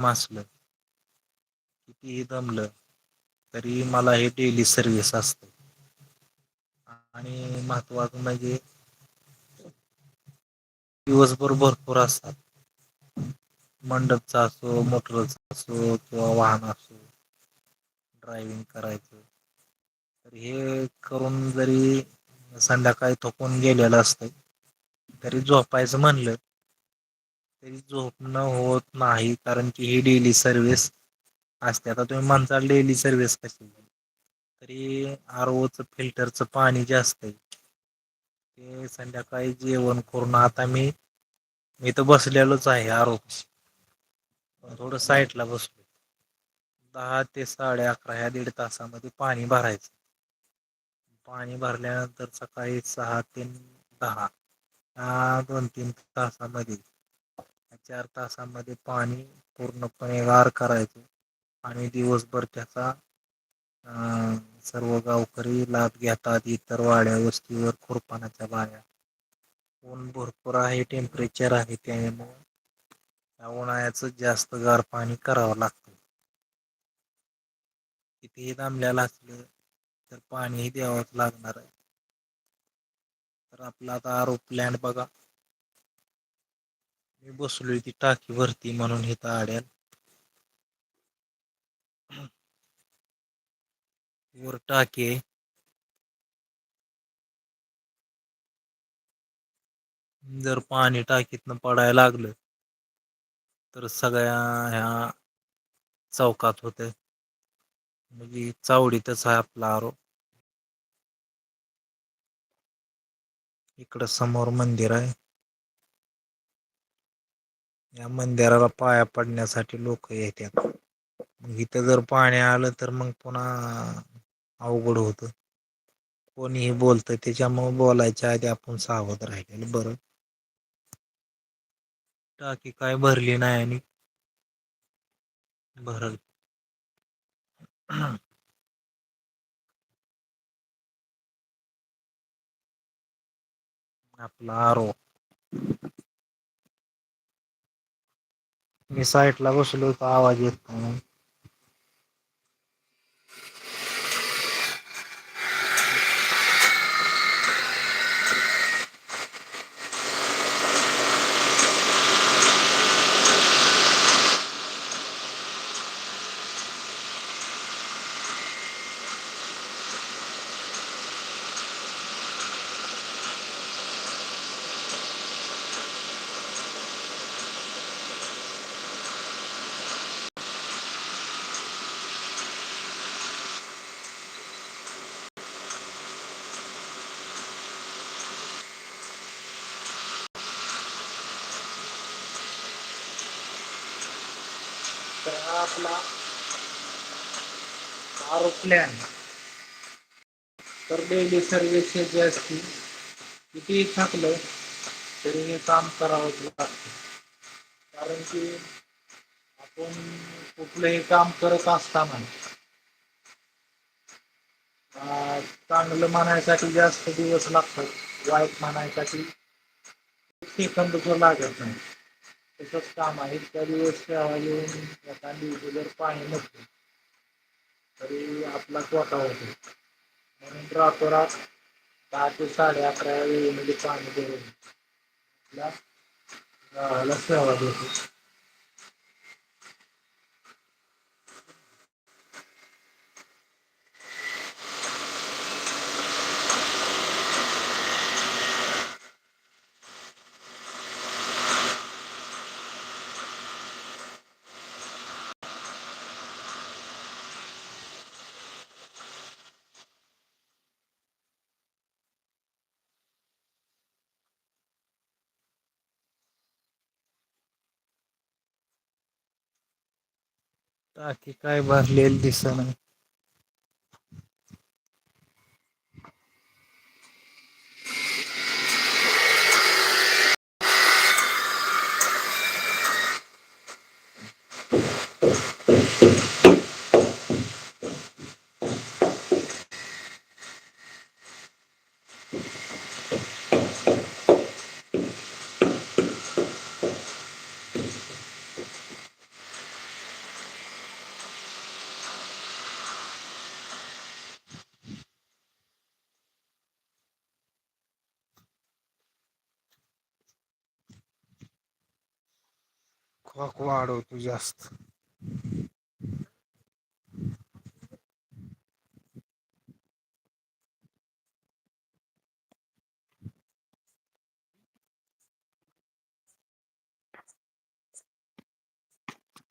मासलं. कितीही दमलं तरी मला हे डेली सर्विस असत. आणि महत्वाचं म्हणजे दिवसभर भरपूर असतात. मंडपचा असो मोटरचा असो किंवा वाहन असो ड्रायविंग करायचं. तर हे करून जरी संध्याकाळी थकून गेलेलं असतं तरी झोपायचं म्हणलं तरी झोपणं होत नाही कारण की ही डेली सर्विस असते. आता तुम्ही म्हणताल डेली सर्व्हिस कशी? तरी आर ओचं फिल्टरचं पाणी जे आहे. ते संध्याकाळी जेवण करून आता मी मी तर बसलेलोच आहे आर ओ थोडं साईडला बसलो दहा ते साडे अकरा ह्या दीड तासामध्ये पाणी भरायचं. पाणी भरल्यानंतर सकाळी सहा ते दहा दोन तीन तासामध्ये. चार तासामध्ये पाणी पूर्णपणे गार करायचं. आणि दिवसभर त्याचा सर्व गावकरी लाभ घेतात इतर वाड्या वस्तीवर खुरपानाच्या बाया. ऊन भरपूर आहे टेम्परेचर आहे त्यामुळे या उन्हाळ्याचं जास्त गार पाणी करावं लागतं. कितीही दमलेला असलं तर पाणीही द्यावंच लागणार आहे. तर आपला आता आरोप्लॅन बघा. मी बसलोय ती टाकी भरती म्हणून इथं आड्याल वर टाकी आहे. जर पाणी टाकीतन पडायला लागलं तर सगळ्या ह्या चौकात होते म्हणजे चावडीतच आहे आपला आरो इकडं समोर मंदिर आहे. या मंदिराला पाया पडण्यासाठी लोक येतात. इथं जर पाणी आलं तर मग पुन्हा अवघड होतं. कोणीही बोलतं त्याच्यामुळे बोलायच्या आधी आपण सावध राहिलेलं बरं. टाकी काय भरली नाही आणि भरल. आपला आरो मी साईटला बसलो तर आवाज येत नाही. तर हा आपला आरोप्लॅन तर डेली सर्विस जे असतील कितीही थकलं तरी हे काम करावंच लागतं. कारण की आपण कुठलंही काम करत असताना चांगलं म्हणायसाठी जास्त दिवस लागतात वाईट म्हणायसाठी सेकंद तो लागत नाही. तसंच काम आहे. त्या दिवस येऊन एखादी दिवशी जर पाणी नसते. तरी आपला तोटा होतो. म्हणून रातोरात दहा ते साडे अकरा वेळेमध्ये म्हणजे पाणी भरून गावाला सेवा देतो टाकी काय भरलेली दिसना. खोक वाढवतो जास्त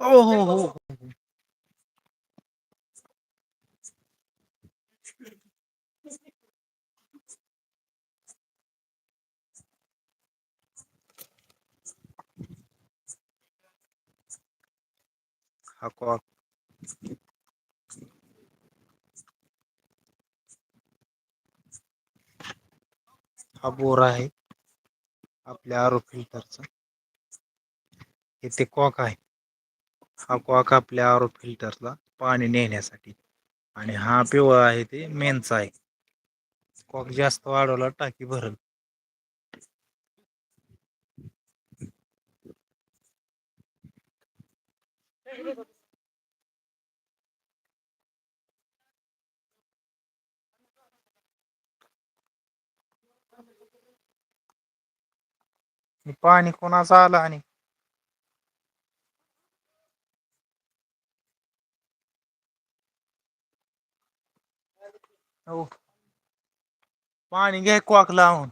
हो हो हा कॉक हा बोर आहे आपल्या आरो फिल्टरचा इथे कॉक आहे. हा कॉक आपल्या आरो फिल्टरला पाणी नेण्यासाठी. आणि हा पिवळा आहे ते मेनचा आहे. कॉक जास्त वाढवला टाकी भरल. पाणी कोणाचं आलं आणि? हो. पाणी घ्याय कॉक लावून.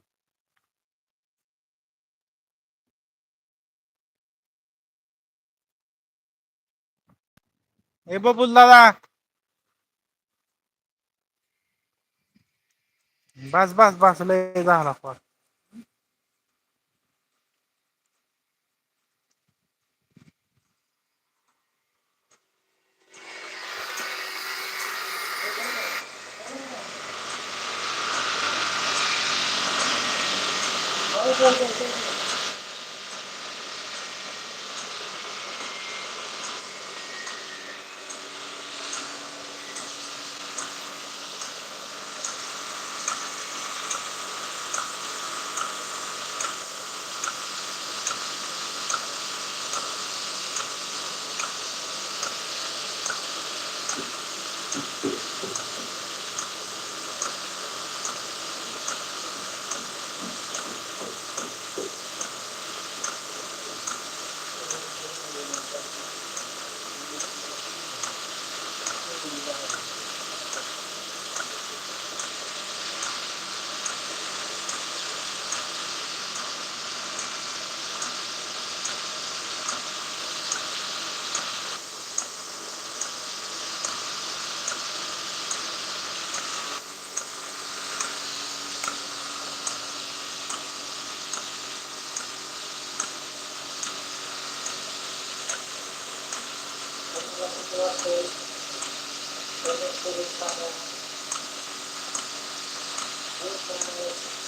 हे बबुल दादा. बस बस बस लय झाला わくをするため、本当に